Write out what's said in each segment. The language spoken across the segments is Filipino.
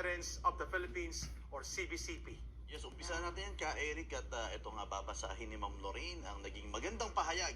Conference of the Philippines or CBCP. Yes, umpisa natin yan ka Eric at uh, ito nga babasahin ni Ma'am Lorraine ang naging magandang pahayag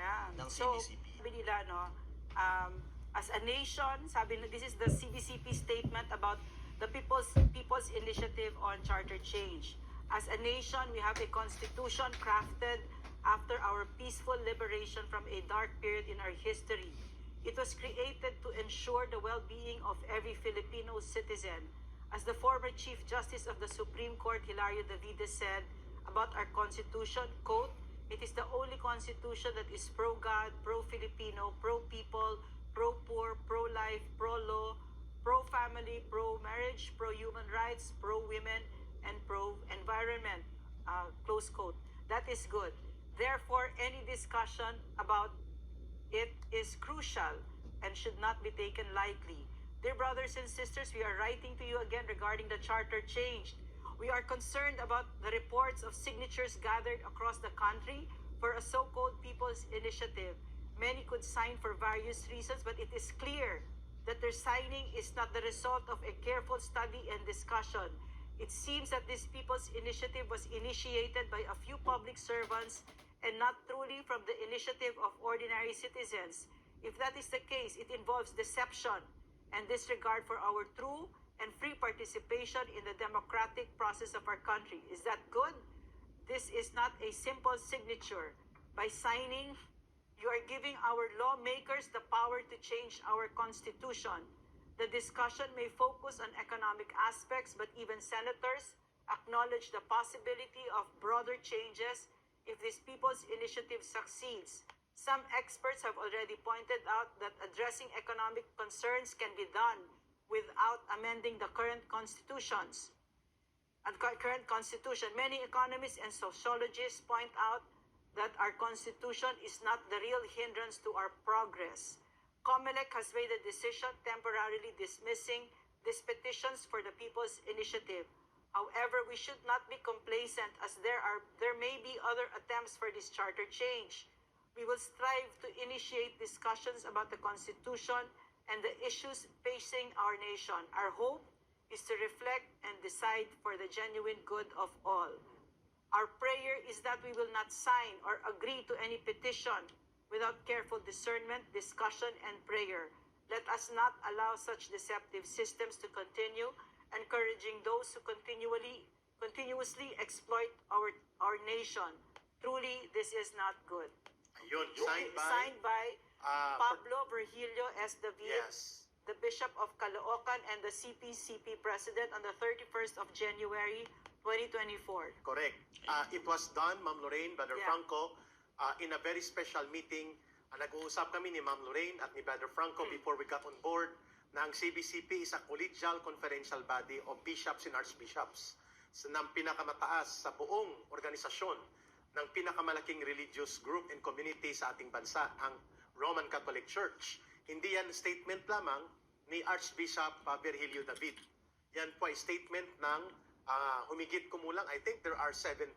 Yeah. ng So, CBCP. sabi nila, no, um, as a nation, sabi na, this is the CBCP statement about the People's, People's Initiative on Charter Change. As a nation, we have a constitution crafted after our peaceful liberation from a dark period in our history. It was created to ensure the well-being of every Filipino citizen. As the former Chief Justice of the Supreme Court, Hilario Davides, said about our Constitution, quote, It is the only constitution that is pro-God, pro-Filipino, pro-people, pro-poor, pro-life, pro-law, pro-family, pro-marriage, pro-human rights, pro-women, and pro-environment. Uh, close quote. That is good. Therefore, any discussion about it is crucial and should not be taken lightly. Dear brothers and sisters, we are writing to you again regarding the charter change. We are concerned about the reports of signatures gathered across the country for a so-called People's Initiative. Many could sign for various reasons, but it is clear that their signing is not the result of a careful study and discussion. It seems that this People's Initiative was initiated by a few public servants and not truly from the initiative of ordinary citizens. If that is the case, it involves deception and disregard for our true and free participation in the democratic process of our country. Is that good? This is not a simple signature. By signing, you are giving our lawmakers the power to change our constitution. The discussion may focus on economic aspects, but even senators acknowledge the possibility of broader changes if this people's initiative succeeds. Some experts have already pointed out that addressing economic concerns can be done without amending the current constitutions cu- current constitution. Many economists and sociologists point out that our constitution is not the real hindrance to our progress. COMELEC has made a decision temporarily dismissing these petitions for the People's Initiative. However, we should not be complacent as there are there may be other attempts for this charter change. We will strive to initiate discussions about the Constitution and the issues facing our nation. Our hope is to reflect and decide for the genuine good of all. Our prayer is that we will not sign or agree to any petition without careful discernment, discussion, and prayer. Let us not allow such deceptive systems to continue, encouraging those who continually continuously exploit our our nation. Truly, this is not good. Ayun, signed by, Signed by uh, Pablo Virgilio S. David, yes, the Bishop of Caloocan and the CPCP President on the 31st of January 2024. correct. Uh, it was done, Ma'am Lorraine, Brother Yeah. Franco, uh, in a very special meeting. Uh, nag-uusap kami ni Ma'am Lorraine at ni Brother Franco Hmm. before we got on board na ang CBCP is a collegial conferential body of bishops and archbishops sa ng pinakamataas sa buong organisasyon ng pinakamalaking religious group and community sa ating bansa, ang Roman Catholic Church. Hindi yan statement lamang ni Archbishop uh, Virgilio David. Yan po ay statement ng ah, humigit kumulang, I think there are 70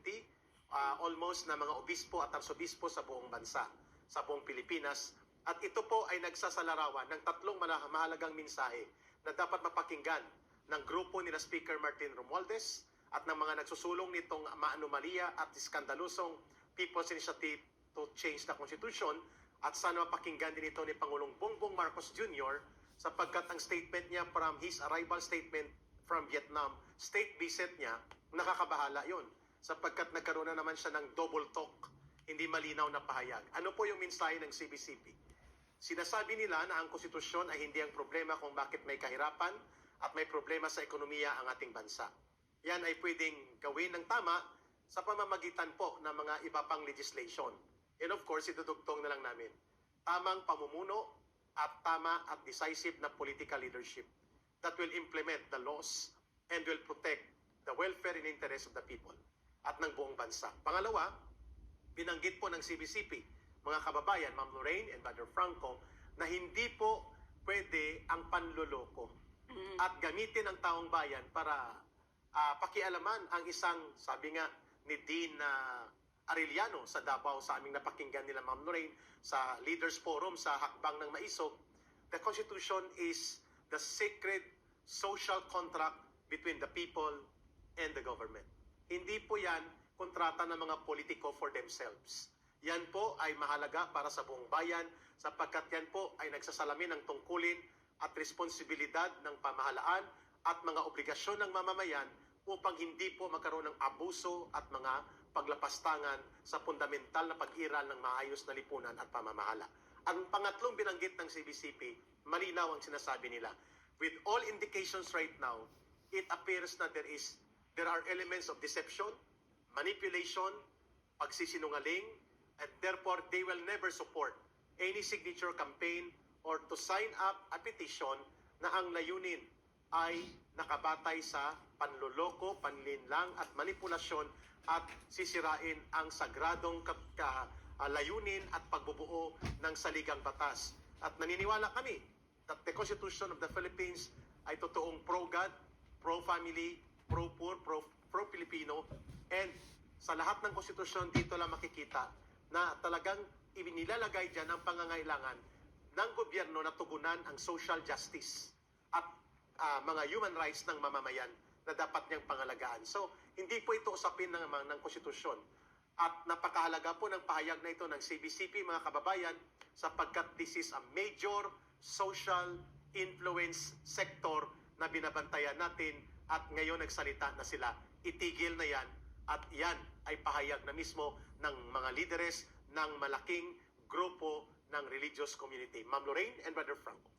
ah, almost na mga obispo at arsobispo sa buong bansa, sa buong Pilipinas. At ito po ay nagsasalarawan ng tatlong mahalagang mensahe na dapat mapakinggan ng grupo nila Speaker Martin Romualdez at ng mga nagsusulong nitong maanomalia at iskandalusong People's Initiative to Change the Constitution at sana mapakinggan din ito ni Pangulong Bongbong Marcos Jr. sapagkat ang statement niya from his arrival statement from Vietnam, state visit niya, nakakabahala yon sapagkat nagkaroon na naman siya ng double talk, hindi malinaw na pahayag. Ano po yung mensahe ng CBCP? Sinasabi nila na ang konstitusyon ay hindi ang problema kung bakit may kahirapan at may problema sa ekonomiya ang ating bansa. Yan ay pwedeng gawin ng tama sa pamamagitan po ng mga iba pang legislation. And of course, idudugtong na lang namin. Tamang pamumuno at tama at decisive na political leadership that will implement the laws and will protect the welfare and interest of the people at ng buong bansa. Pangalawa, binanggit po ng CBCP, mga kababayan, Ma'am Lorraine and Brother Franco, na hindi po pwede ang panloloko at gamitin ang taong bayan para ah, pakialaman ang isang, sabi nga ni Dean na Arellano sa Davao sa aming napakinggan nila Ma'am Lorraine sa Leaders Forum sa Hakbang ng Maisog, the Constitution is the sacred social contract between the people and the government. Hindi po yan kontrata ng mga politiko for themselves. Yan po ay mahalaga para sa buong bayan sapagkat yan po ay nagsasalamin ng tungkulin at responsibilidad ng pamahalaan at mga obligasyon ng mamamayan upang hindi po magkaroon ng abuso at mga paglapastangan sa fundamental na pag-iral ng maayos na lipunan at pamamahala. Ang pangatlong binanggit ng CBCP, malinaw ang sinasabi nila. With all indications right now, it appears that there is there are elements of deception, manipulation, pagsisinungaling, and therefore they will never support any signature campaign or to sign up a petition na ang layunin ay nakabatay sa panloloko, panlinlang at manipulasyon at sisirain ang sagradong layunin at pagbubuo ng saligang batas. At naniniwala kami that the Constitution of the Philippines ay totoong pro-God, pro-family, pro-poor, pro- pro-Filipino, and sa lahat ng konstitusyon dito lang makikita na talagang inilalagay dyan ang pangangailangan ng gobyerno na tugunan ang social justice at ah, mga human rights ng mamamayan na dapat niyang pangalagaan. So, hindi po ito usapin ng, ng konstitusyon. At napakahalaga po ng pahayag na ito ng CBCP, mga kababayan, sapagkat this is a major social influence sector na binabantayan natin at ngayon nagsalita na sila. Itigil na yan at yan ay pahayag na mismo ng mga líderes ng malaking grupo ng religious community. Ma'am Lorraine and Brother Franco.